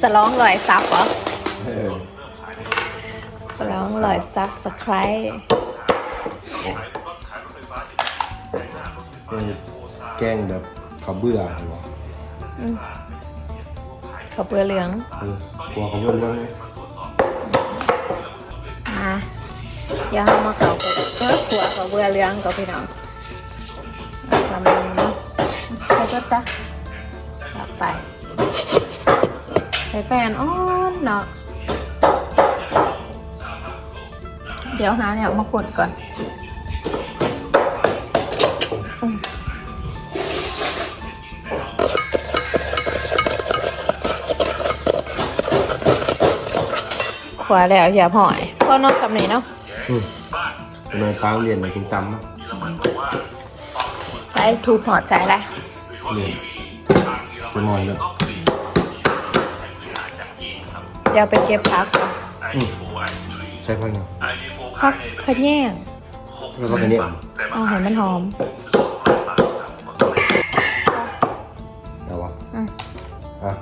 สลองลอยซับเหรอเออสลองลอยซับสไครเป็นแกล้งแบบเขาเบื่อเหรอเขาเบื่อเหลืองเออกลัวเขาเบื่อเรื่องนี้มาเดี๋ยวเรามาเขากับเออขัวเขาเบื่อเหลืองกับพี่น้องเอาทำมันเนาะใส่ก็จะกลับไปใส่แฟนอ้อนเนาะเดี๋ยวหาเนี่ยมากดก่อนอืมขวาแล้วอย่าหอยก็นอกสำนีเนาะอืมทำไมป้าเรียนมาถึงตำนะไปถูกหอดใจแล้วเรียนจะนอนเลย ดี๋ยวไปเก็บพักก่อนอืมใช่พักยังพักขะแย่งแล้วก็แค่นี้เอาให้มันหอมเอาวะอืมอะ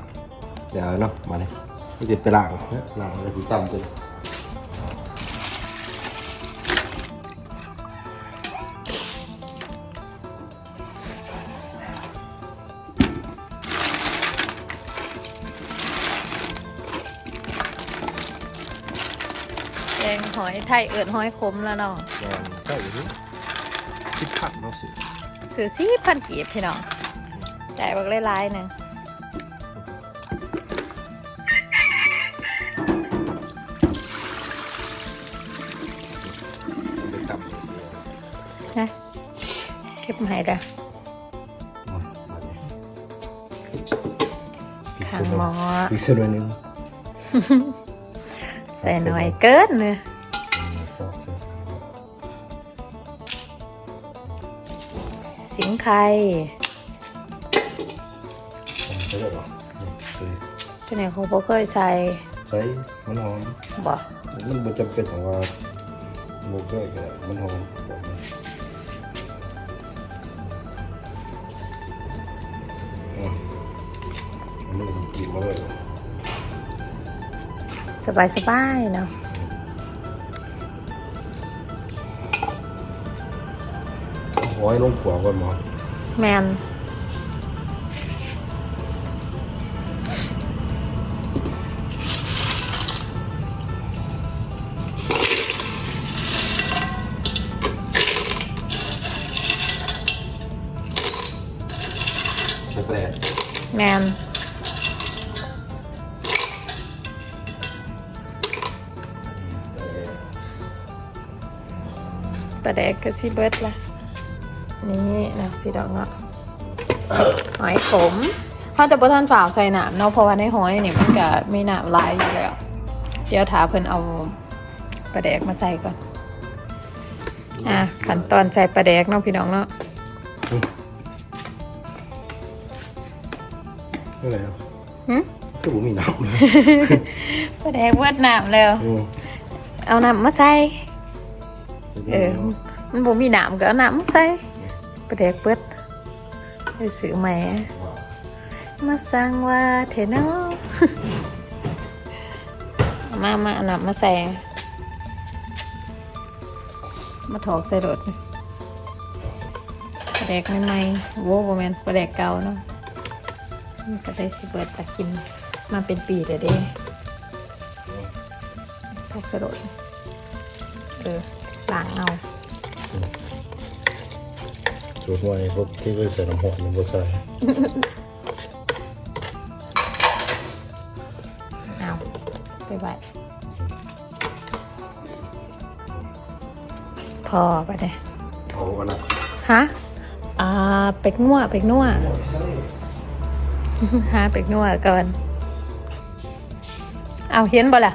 เดี๋ยวเนาะมาเลยไม่ติดไปล้างนะล้างแล้วถึงตำจน หอยไทยเอิดหอยขมแล้วเนาะแกงใช่หรือคิดผัดเนาะสิซื้อสี่พันกีบพี่น้องจ่ายบักหลายๆหนึงไปตำเลยนะเก็บมาให้เด้อมามาเลยข้างหมออีกสักหน่อยหนึง ใส่หน่อยเกินเลย ไข่ใช่ไหมหรอที่ไหนเขาบ่เคยใส่ใช้มันหอมบ่มันบ่จำเป็นของว่าโมเกอร์ก็ได้มันหอมบอกเลยอืมอันนี้ผมกินมาเลยสบายสบายๆเนาะหอยลงขัวก่อนหมอ แมนใช้แปรแมนปลาแดกก็สิเบิดละ นี่นะพี่ดอกเนาะหอยขมถ้าจะบ่ท่านฝ่าวใส่หนามเนาะเพราะว่าในหอยนี่มันก็มีหนามลายอยู่แล้วเดี๋ยวถาเพิ่นเอาปลาแดกมาใส่ก่อน อะขั้นตอนใส่ปลาแดกเนาะพี่น้องเนาะอะไรอะหึก็ผมมีน้ำเลยปลาแดกเวิดหนามแล้วอืมเอาน้ำมาใส่ เออ มันบ่มีน้ำก็เอาน้ำมาใส่ ปลาแดกเปิดไปซื้อใหม่มาสั่งว่าเทนอมามาเอน้ำมาใส่ มาถอกใส่รถปลาแดกใหม่ๆโว้บแมนปลาแดกเก่าเนาะมันก็ได้สิเบิดตากินมาเป็นปีแล้วเด้ถอกใส่รถเออล้างเอา สูตรหอยพวกที่เคยใส่น้ำหอมมันก็ใส่เอาไปไว้พอไปเลยเอาอันนั้นฮะอ่าเป็กนัวเป็กนัวหาเป็กนัวก่อนเอาเห็นบ่ล่ะ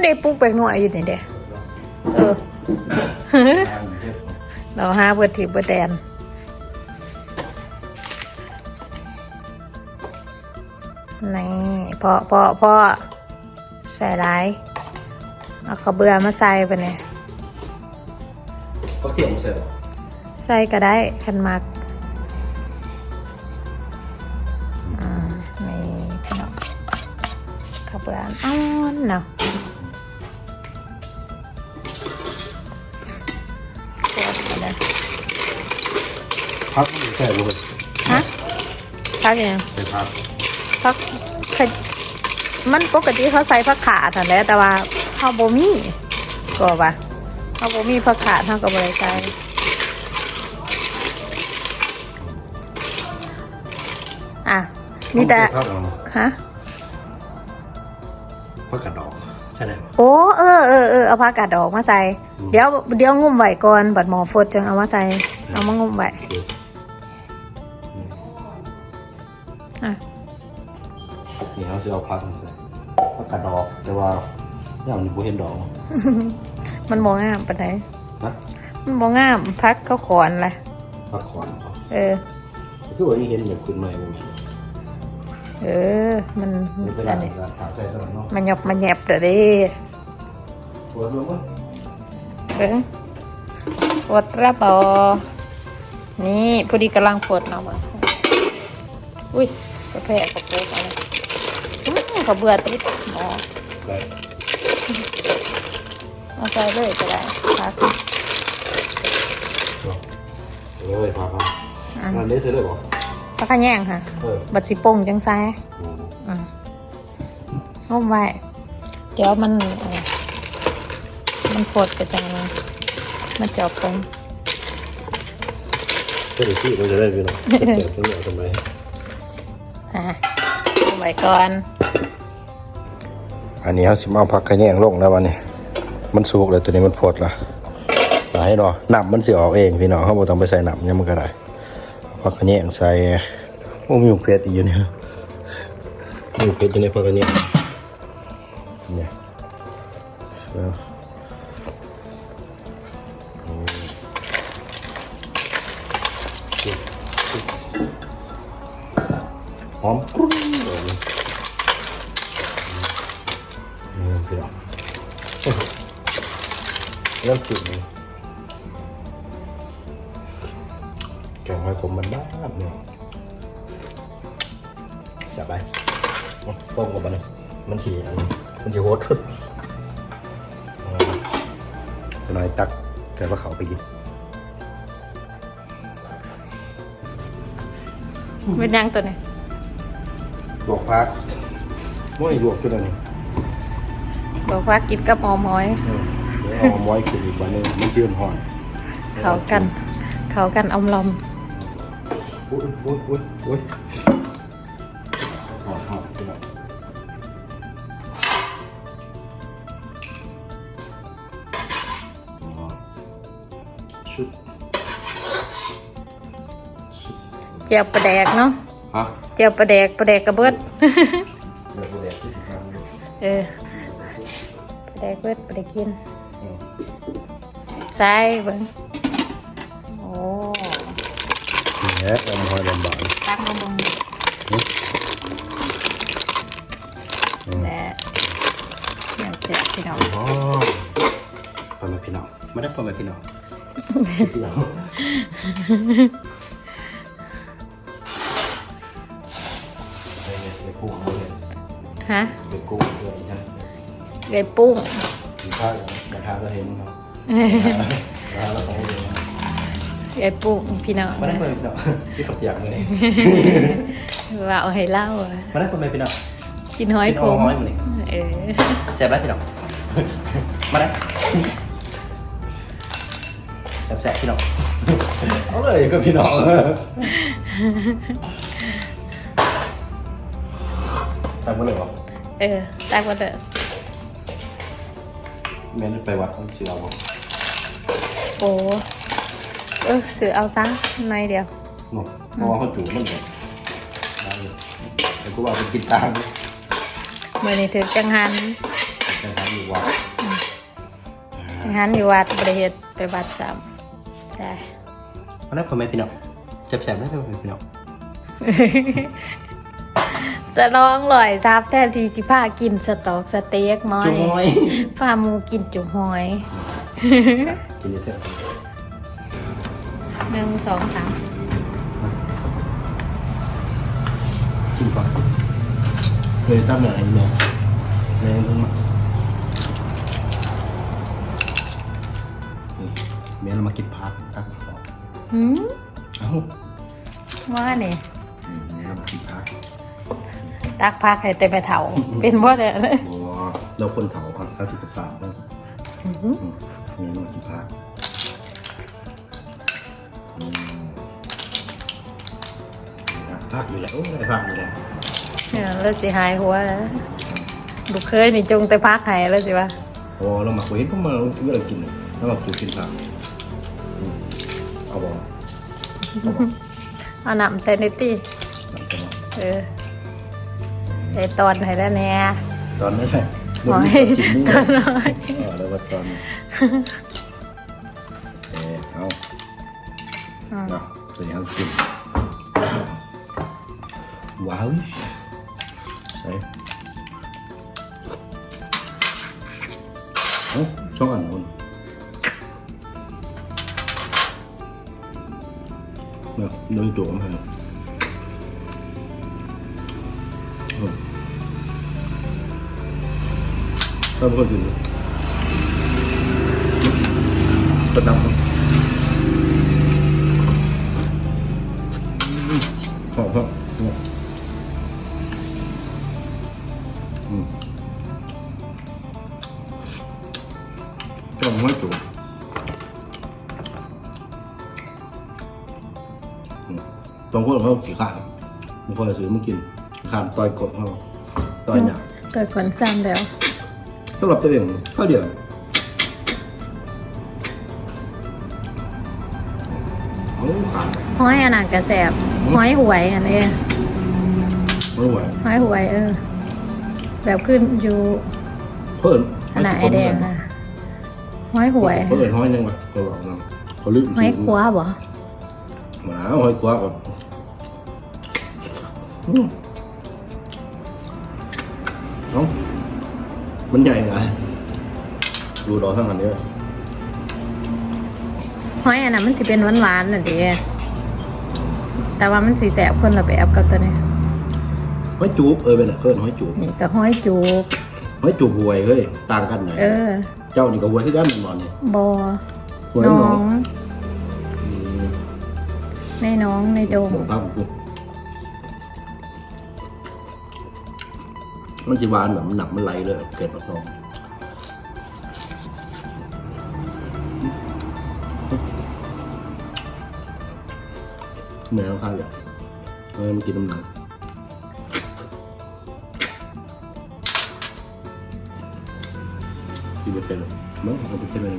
เด็ปุ๊กเป็กนัวอยู่นี่เด้เออ เราหาเบิดถีบเบิดแดน พอพอพอใส่ร้ายเอาข้าวเบื่อมาใส่ไปเนี่ยก็เทียมเสร็จใส่ก็ได้คันมักอ่านี่พี่น้องปื่อยอ่อนๆเนาะโคตรเลยพักมันใส่ลงไปฮะพักยังใส่พักพัก ขะมันปกติเขาใส่ผักขาดนั่นแหละแต่ว่าเขาบ่มีก็ว่าเขาบ่มีผักขาดเขาก็บ่ได้ใส่อะมีแต่พักเอาฮะพักกระดอกใช่ไหมโอ้เออเออเออเอาผักกาดดอกมาใส่อืมเดี๋ยวเดี๋ยวงุ่มไว้ก่อนบัดหมอฟดจังเอามาใส่เอามางุ่มไว้อะ นี่เขาจะเอาพักมาใส่พักกระดอก แต่ว่าย่างนี้บ่เห็นดอกมันบ่งามปานใดนะมันบ่งามพักเขาขอนแหละพักขอนเอาเออ คือว่าอีเห็นแบบขึ้นใหม่ใหม่เออ มันๆนี่เป็นอัอะนไรนี้ขาใส่ตลอดเนาะมันหยบมันแยบเด้อเดิปวดมั้งเบิ่งฟดระบอนี่พอดีกำลังฟดเนาะเบิ่งอุ้ยกาแฟกระโปงอะไรอื้อ เขาเบื่อติดหมอได้เอาใส่เลยก็ได้พักเลยพักเอาอะอันนี้เสร็จเลยบ่พักขะแยงค่ะ บัดสิปงจังไซงมไว้ เดี๋ยวมัน มันฟดไปจังมันจบตรงก็เดี๋ยวที่เราจะได้พี่น้องเสร็จตรงนี้ทำไมอะเอาไว้ก่อน อันนี้เขาสิมาเอาผักกระแยงลงแล้ววันนี้ มันสุกเลยตัวนี้มันพดละหลายเนาะน้ำมันสิออกเองพี่น้องเขาบ่ต้องไปใส่น้ำยังมันก็ได้เอาผักกระแยงใส่โอ้มีหมูเพชรอีกอยู่เนี่ยมีหมูเพชรอยู่ในผักกระแยงเนี่ยเอาอืมหอมกรุ้ง ริ่มจุดเลยแกงหอยขมมันบ้านเนี่ยจับไปเอาต้มกับมันเลยมันฉีอันนี้มันจะโหดเอาจะน้อยตักแต่ว่าเขาไปกินเป็นยังตัวนี้ลวกพักไม่ลวกจุดอันนี้บอกว่ากินกับหอมหอย เออเดี๋ยวเอาม้อยขึ้นอีกวันหนึงมันชื่นหอนเขากัน เขากันอมลอมอุ้ยอุ้ยอุ้ยอุ้ยหอมหอมพี่น้องอ๋อชุดชุดเจียวปลาแดกเนาะฮะเจียวปลาแดกปลาแดกกระเบิด เดี๋ยวเดี๋ยวที่สิบห้ามิลเออปลาแดกเบิดปลาแดกกิน ใส่เบิ่งโอ้เนี่ยเอามาหอยบางตักมาเบิ่งๆและอย่างเสร็จพี่น้อง อ๋อพ่อแม่พี่น้องไม่ได้พ่อแม่พี่น้องพี่น้องไอ้เนี่ยไอ้กุ้งเอาเลยฮะไอ้กุ้งเลยใช่ไหมไก่ปุ้ง กินข้าวกระทะก็เห็นเนาะ แล้วเราต้องเรียนไก่ปุ้งพี่น้องไม่ได้พ่อแม่พี่น้องที่ขับอยากเลยว่าเอาให้เล่าอะไม่ได้พ่อแม่พี่น้องกินหอยกินขเอามหอยมานี่เออแซ่บแล้วพี่น้องมาได้แซ่บๆพี่น้องเอาเลยก็พี่น้องทำมาเลยเหรอเออตักมาเด้อแม่นไปวัดต้องเสียเอาบ่ โอ้เออสือเอาซะหน่อยเดียวเนาะเพราะว่าเขาจูบมันเนี่ยได้เลยแต่กูว่าไปกินตามเมื่อนี้ถือจังหันจะทำอยู่วัดจังหันอยู่วัดบริเหตุไปวัดสามใช่มาได้พ่อแม่พี่น้องแซ่บๆได้พ่อแม่พี่น้องจะร้องลอยซับแทนที่สิพากินสตอกสเต็กหมอจุ๊นี่บอยพาหมูกินจุ๋หอย กินเถอะหนึ่งสองสามกินก่อนเคยตั้งอย่างไรเนี่ยแม่เพิ่งมานี่แม่เรามากินพักตักผักออกหืมเอ้าว่าเนี่ยนี่แม่เรามากินพักตักพักให้เต็มไปเถาเป็นบ่เนี่ยบัวเราคนเถาครับข้าวที่กระปาก เลยอืมแม่เรามากินพักอืมอะพักอยู่แล้วไอ้พักอยู่แล้วเนี่ยแล้วสิหายหัวลูกเคยนี่จงแต่พักให้แล้วสิวะโอ้เราหมักไว้เห็นพวกมันเราเวลากินเนี่ยเราหมักจูกินผักเอาบอเอาบอกเอาน้ำใส่ในตี้เออใส่ตอนให้แล้วเนี่ยตอนนั้แหละ หอยสิ่งนี้ตอนน้อยเออแล้วว่าตอนเออเอาอืมเนาะตัวนี้เอากินว้าวใส่เอาช่องอันนู้นเนี่ยโดนตัวมันให้อื เป็นคนอื่นก็ดำครับอืมหอมครับเนี่ยอืมจอมไม่ตัวอืมบางคนเขาขี้ขาดบางคนซื้อมากินขาดต่อยกดเขาต่อยหยาบเกิดก่อนซ้ำแล้ว สำหรับตัวเองข้าวเดียวโอ้ขาดห้อยอันนั้นกระแสบห้อยหวยอันนี้ไม่ไหวห้อยหวยเออ แบบขึ้นอยู่เพิ่นขนาดไอแดงนะห้อยหวยเพิ่นห้อยยังไงเขาบอกนะเขาลืมห้อยคว้าบ่หมาห้อยกว่ากับอืมเอ้า มันใหญ่ไงดูดอกทั้งอันนี้ห้อยอันนั้นมันสิเป็นหวานๆน่ะเดิแต่ว่ามันสีแสบคนละแบบกับตัวนี้ห้อยจูบเออเป็นอะไรเพิ่นห้อยจูบนี่ก็ห้อยจูบห้อยจูบหวยเฮ้ยต่างกันไหนเออ เจ้านี่ก็หวยที่ด้านมันนอนนี่บอหวยน้น้อองงอืมในน้องในโดงบอกครับ มันจะหวานแบบหนักมันไหลเลยเกิดมาตองเหนื่อยแล้วข้าวอย่างเออมันกินน้ำหนักกินไม่เป็นหรอกมั้งเอาไปกินเลย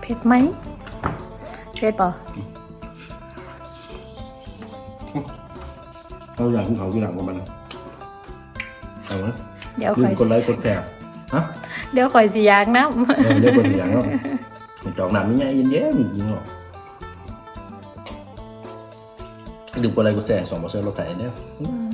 เผ็ดไหมเผ็ดป่ะ เราอยากกินเขากินหลังกับมันนะเอาละเดี๋ยวลืคอมยกดไลค์กดแชร์ฮะเดี๋ยวคอยสิยากนะเออเรียกคนอย่างเนาะจอกหนามไม่ใหญ่เย็นๆจริงๆหรอกลืมกดไลค์กดแชร์สองเปอร์เซ็นต์เราแต่เนี่ยอืม